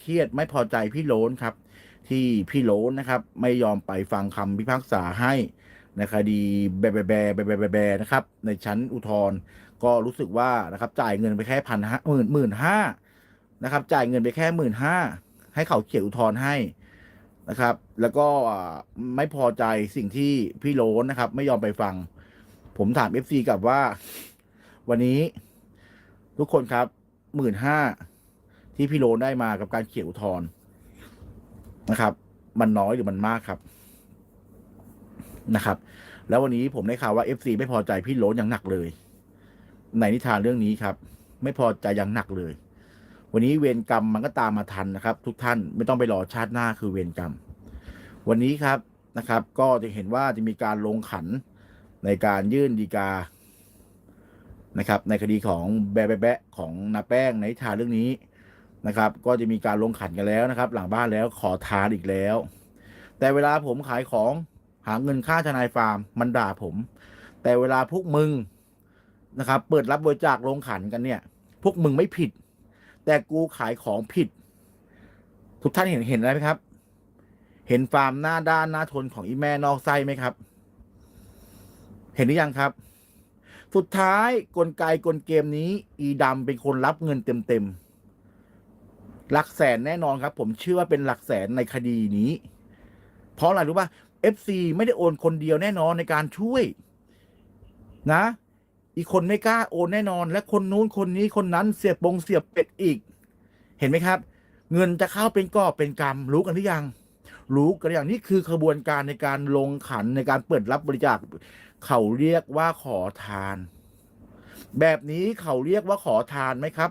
เครียดไม่พอใจพี่โลนครับ ที่พี่โลนนะครับ ไม่ยอมไปฟังคำพิพากษาให้ในคดีแบแบแบแบแบแบแบนะครับ ในชั้นอุทธรณ์ก็รู้สึกว่านะครับ จ่ายเงินไปแค่พันห้าหมื่นหมื่นห้านะครับ จ่ายเงินไปแค่หมื่นห้าให้เขาเขียนอุทธรณ์ให้นะครับ แล้วก็ไม่พอใจสิ่งที่พี่โลนนะครับ ไม่ยอมไปฟัง ผมถามเอฟซีกลับว่า วันนี้ทุกคนครับหมื่นห้า ที่พี่โลนได้มากับการเขียนอุทธรณ์นะครับ มันน้อยหรือมันมากครับนะครับ แล้ววันนี้ผมได้ข่าวว่าเอฟซีไม่พอใจพี่โลนอย่างหนักเลย ในนิทานเรื่องนี้ครับ ไม่พอใจอย่างหนักเลย วันนี้เวรกรรมมันก็ตามมาทันนะครับ ทุกท่านไม่ต้องไปรอชาติหน้าคือเวรกรรม วันนี้ครับนะครับ ก็จะเห็นว่าจะมีการลงขันในการยื่นดีกานะครับ ในคดีของแบแบะแบะของนาแป้งในนิทานเรื่องนี้ นะครับ ก็จะมีการลงขันกันแล้วนะครับ หลังบ้านแล้วขอทานอีกแล้ว แต่เวลาผมขายของหาเงินค่าทนายฟาร์มมันด่าผม แต่เวลาพวกมึงนะครับ เปิดรับบริจาคลงขันกันเนี่ย พวกมึงไม่ผิด แต่กูขายของผิด ทุกท่านเห็นเห็นอะไรไหมครับ เห็นฟาร์มหน้าด้านหน้าทนของอีแม่นอกไส้ไหมครับ เห็นหรือยังครับ สุดท้ายกลไกกลเกมนี้ อีดำเป็นคนรับเงินเต็มๆ หลักแสนแน่นอนครับ ผมเชื่อว่าเป็นหลักแสนในคดีนี้ เพราะอะไรรู้ป่ะ FC ไม่ได้โอนคนเดียวแน่นอนในการช่วย นะ อีกคนไม่กล้าโอนแน่นอน และคนนู้นคนนี้คนนั้นเสียบปงเสียบเป็ดอีก เห็นไหมครับ เงินจะเข้าเป็นกอบเป็นกรรมรู้กันหรือยัง รู้กันหรือยังนี่คือขบวนการในการลงขันในการเปิดรับบริจาคเขาเรียกว่าขอทาน แบบนี้เขาเรียกว่าขอทานไหมครับ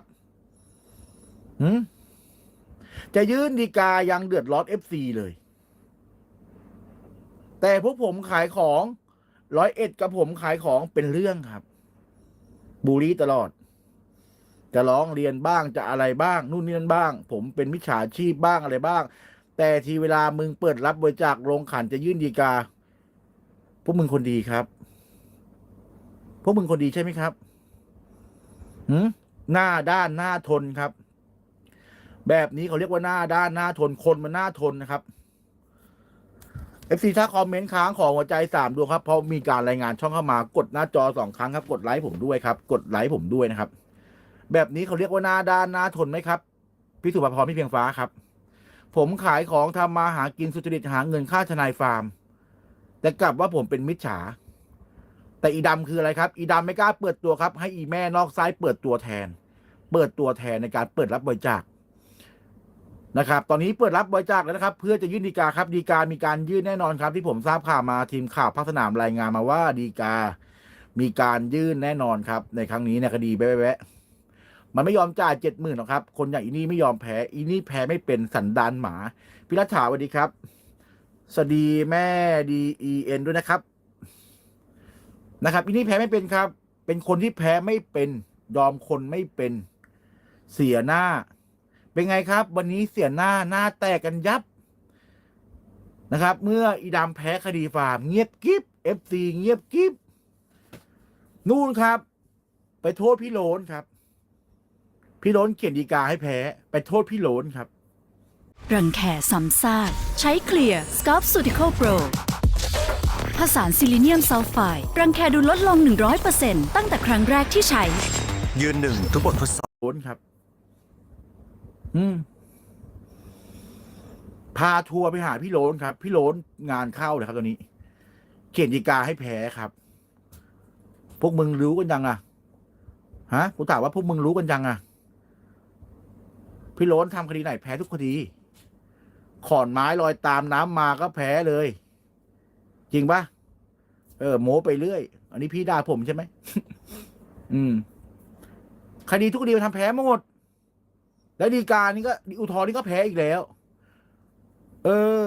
หืม จะยื่นดีกายังเดือดร้อนเอฟซีเลย แต่พวกผมขายของร้อยเอ็ดกับผมขายของเป็นเรื่องครับ บูลีตลอด จะร้องเรียนบ้างจะอะไรบ้าง นู่นนี่นั่นบ้าง ผมเป็นมิจฉาชีพบ้างอะไรบ้าง แต่ทีเวลามึงเปิดรับบริจาคลงขันจะยื่นดีกา พวกมึงคนดีครับ พวกมึงคนดีใช่ไหมครับหืมหน้าด้านหน้าทนครับ แบบนี้เขาเรียกว่าหน้าด้านหน้าทนคนมันหน้าทนนะครับ FC ถ้าคอมเมนต์ค้างของหัวใจสามดวงครับเพราะมีการรายงานช่องเข้ามากดหน้าจอสองครั้งครับ กดไลค์ผมด้วยครับ กดไลค์ผมด้วยนะครับ แบบนี้เขาเรียกว่าหน้าด้านหน้าทนไหมครับพี่สุภพรพี่เพียงฟ้าครับ ผมขายของทำมาหากินสุจริตหาเงินค่าทนายฟาร์ม แต่กลับว่าผมเป็นมิจฉา แต่อีดำคืออะไรครับ อีดำไม่กล้าเปิดตัวครับ ให้อีแม่นอกซ้ายเปิดตัวแทน เปิดตัวแทนในการเปิดรับบริจาค นะครับ ตอนนี้เปิดรับบริจาคแล้วนะครับ เพื่อจะยื่นดีกาครับดีกามีการยื่นแน่นอนครับ ที่ผมทราบข่าวมาทีมข่าวภาคสนามรายงานมาว่าดีกา มีการยื่นแน่นอนครับ ในครั้งนี้ในคดีแบ๊ะมันไม่ยอมจ่ายเจ็ดหมื่นหรอกครับ คนอย่างอีนี่ไม่ยอมแพ้อีนี่แพ้ไม่เป็นสันดานหมาพี่รัฐาสวัสดีครับ สวัสดีแม่ดีเอ็นด้วยนะครับ นะครับอีนี่แพ้ไม่เป็นครับ เป็นคนที่แพ้ไม่เป็น ยอมคนไม่เป็น เสียหน้า เป็นไงครับ วันนี้เสียหน้าหน้าแตกกันยับนะครับ เมื่ออีดำแพ้คดีฟาร์ม เงียบกิฟเอฟซีเงียบกิฟนู่นครับ ไปโทษพี่โหลนครับ พี่โหลนเขียนดีกาให้แพ้ ไปโทษพี่โหลนครับ รังแคซ้ำซากใช้เคลียร์ s c a l p s u t i c a l Pro ผสานซิลิเนียมซัลไฟด์รังแคดูลดลง 100%ตั้งแต่ครั้งแรกที่ใช้ ยืนหนึ่งทุกบททดสอบโอนครับอืม พาทัวร์ไปหาพี่โลนครับ พี่โลนงานเข้าเลยครับตอนนี้ เขียนดีกาให้แพ้ครับ พวกมึงรู้กันยังอะ ฮะกูถามว่าพวกมึงรู้กันยังอะ พี่โลนทำคดีไหนแพ้ทุกคดี ขอนไม้ลอยตามน้ำมาก็แพ้เลย จริงปะเออโม้ไปเรื่อย อันนี้พี่ด่าผมใช่ไหม อืม คดีทุกคดีมันทำแพ้หมด แล้วดีการนี่ก็อุทธรณ์นี่ก็แพ้อีกแล้ว เออ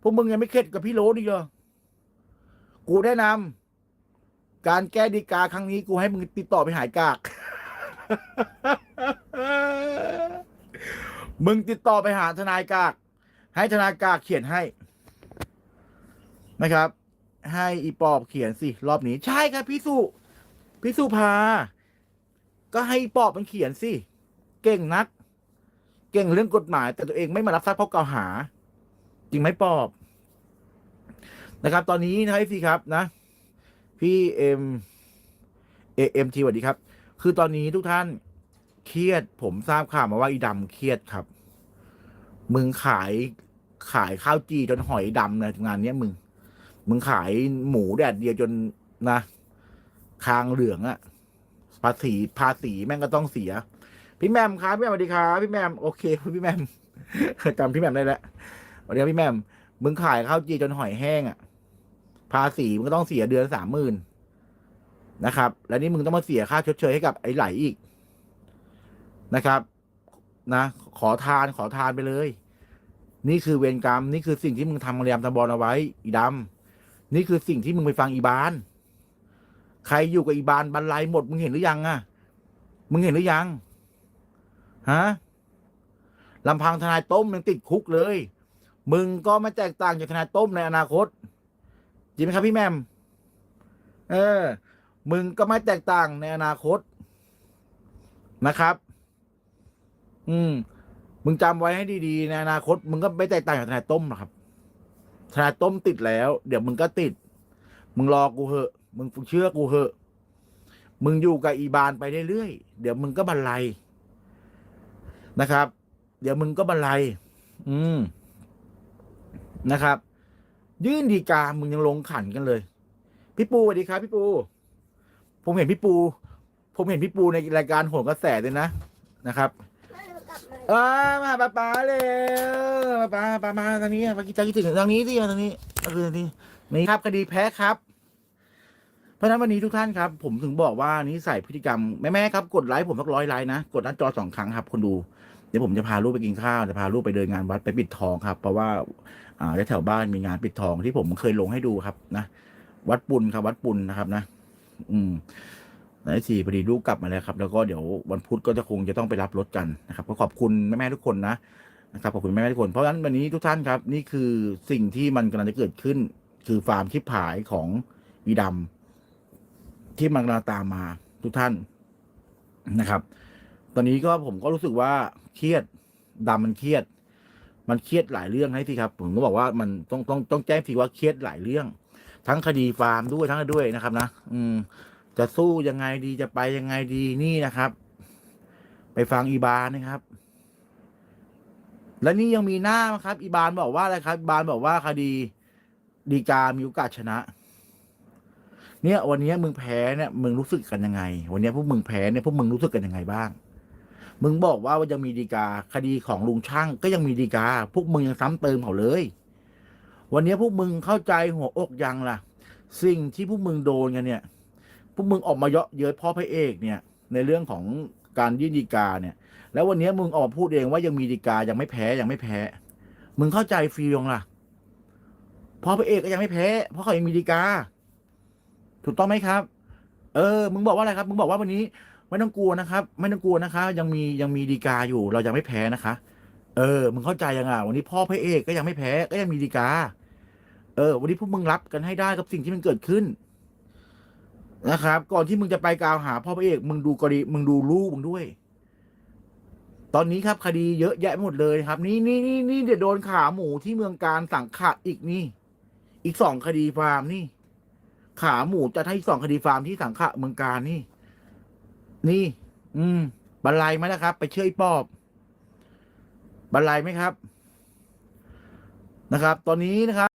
พวกมึงยังไม่เข็ดกับพี่โรสอีกเหรอ กูแนะนำการแก้ดีกาครั้งนี้กูให้มึงติดต่อไปหายกาก มึงติดต่อไปหาทนายกาก ให้ทนายกากเขียนให้ นะครับ ให้อีปอบเขียนสิ รอบนี้ ใช่ครับพี่สุพี่สุภา ก็ให้ปอบมันเขียนสิ เก่งนัก เก่งเรื่องกฎหมาย แต่ตัวเองไม่มารับทราบข้อกล่าวหา จริงไหมปอบ นะครับ ตอนนี้นะครับพี่ครับนะ พี่เอ็มเอ็มทีสวัสดีครับ คือตอนนี้ทุกท่านเครียด ผมทราบข่าวมาว่าอีดำเครียดครับ มึงขายขายข้าวจีจนหอยดำเลยงานเนี้ยมึง มึงขายหมูแดดเดียวจนนะ คางเหลืองอะภาษีภาษีแม่งก็ต้องเสีย พี่แมมครับพี่แมมสวัสดีครับพี่แมมโอเคพี่แมมจำพี่แมมได้แล้วสวัสดีครับพี่แมมมึงขายข้าวจีจนหอยแห้งอะภาษีมึงก็ต้องเสียเดือนสามหมื่นนะครับ แล้วนี่มึงต้องมาเสียค่าชดเชยให้กับไอ้ไหลอีกนะครับ นะ ขอทานขอทานไปเลย นี่คือเวรกรรม นี่คือสิ่งที่มึงทำมาเรียมตะบอลเอาไว้ อีดำนี่คือสิ่งที่มึงไปฟังอีบาน ใครอยู่กับอีบานบรรลัยหมด มึงเห็นหรือยังอะมึงเห็นหรือยัง ฮะลำพังทนายต้มยังติดคุกเลย มึงก็ไม่แตกต่างจากทนายต้มในอนาคตจริงไหมครับพี่แมม เออ มึงก็ไม่แตกต่างในอนาคตนะครับ อืม มึงจำไว้ให้ดีๆในอนาคต มึงก็ไม่แตกต่างจากทนายต้มหรอกครับทนายต้มติดแล้ว เดี๋ยวมึงก็ติด มึงรอกูเหอะ มึงเชื่อกูเหอะ มึงอยู่กับอีบานไปเรื่อยๆเดี๋ยวมึงก็บรรลัย นะครับ เดี๋ยวมึงก็บรรลัย อืมนะครับ ยื่นดีกามึงยังลงขันกันเลย พี่ปูสวัสดีครับ พี่ปู ผมเห็นพี่ปู ผมเห็นพี่ปูในรายการโหนกระแสเลยนะนะครับอ่ามาป้าป้าเลยป้าป้ามาทางนี้มากินใจคิดถึงทางนี้สิมาทางนี้มาคือทางนี้นี่ครับคดีแพ้ครับ เพราะฉะนั้นวันนี้ทุกท่านครับ ผมถึงบอกว่านิสัยพฤติกรรมแม่แม่ๆครับ กดไลค์ผมสักร้อยไลค์นะ กดหน้าจอสองครั้งครับคนดู เดี๋ยวผมจะพาลูกไปกินข้าวจะพาลูกไปเดินงานวัดไปปิดทองครับ เพราะว่าอ่าแถวบ้านมีงานปิดทองที่ผมเคยลงให้ดูครับนะวัดปุณครับ วัดปุณนะครับนะ อืมในสี่พอดีลูกกลับมาแล้วครับ แล้วก็เดี๋ยววันพุธก็จะคงจะต้องไปรับรถกันนะครับก็ขอบคุณแม่ๆทุกคนนะนะครับขอบคุณแม่ๆทุกคนเพราะฉะนั้นวันนี้ทุกท่านครับ นี่คือสิ่งที่มันกำลังจะเกิดขึ้น คือฟาร์มชิปผายของอีดำที่มันกำลังตามมาทุกท่านนะครับ ตอนนี้ก็ผมก็รู้สึกว่าเครียดดำมันเครียด มันเครียดหลายเรื่องให้ที่ครับ ผมก็บอกว่ามันต้องต้องต้องแจ้งทีว่าเครียดหลายเรื่อง ทั้งคดีฟาร์มด้วยทั้งด้วยนะครับ นะอืม จะสู้ยังไงดีจะไปยังไงดีนี่นะครับ ไปฟังอีบานนะครับ และนี่ยังมีหน้าครับ อีบานบอกว่าอะไรครับอีบานบอกว่าคดีดีกามีโอกาสชนะ เนี่ย วันนี้มึงแพ้เนี่ยมึงรู้สึกกันยังไง วันนี้พวกมึงแพ้เนี่ยพวกมึงรู้สึกกันยังไงบ้าง มึงบอกว่าว่ายังมีดีกา คดีของลุงช่างก็ยังมีดีกา พวกมึงยังซ้ำเติมเขาเลย วันนี้พวกมึงเข้าใจหัวอกยังล่ะ สิ่งที่พวกมึงโดนกันเนี่ย พวกมึงออกมาเยาะเย้ยพ่อพระเอกเนี่ย ในเรื่องของการยื่นดีกาเนี่ย แล้ววันนี้มึงออกมาพูดเองว่ายังมีดีกายังไม่แพ้ยังไม่แพ้ มึงเข้าใจฟีลงล่ะพ่อพระเอกก็ยังไม่แพ้ เพราะเขายังมีดีกา ถูกต้องไหมครับ เออ มึงบอกว่าอะไรครับ มึงบอกว่าวันนี้ ไม่ต้องกลัวนะครับ ไม่ต้องกลัวนะคะ ยังมียังมีดีกาอยู่เรายังไม่แพ้นะคะ เออมึงเข้าใจยังอะวันนี้พ่อพระเอกก็ยังไม่แพ้ก็ยังมีดีกา เออ วันนี้พวกมึงรับกันให้ได้กับสิ่งที่มันเกิดขึ้นนะครับ ก่อนที่มึงจะไปกล่าวหา พ่อพระเอกมึงดูกรณีมึงดูลูกมึงด้วย ตอนนี้ครับ คดีเยอะแยะหมดเลยครับ นี่นี่นี่นี่เดี๋ยวโดนขาหมูที่เมืองการสังขะอีกนี่ อีกสองคดีฟาร์มนี่ ขาหมูจะให้สองคดีฟาร์มที่สังขะเมืองการนี่ นี่ อืมบรรลัยไหมนะครับ ไปเชื่อไอ้ปอบบรรลัยไหมครับ นะครับ ตอนนี้นะครับ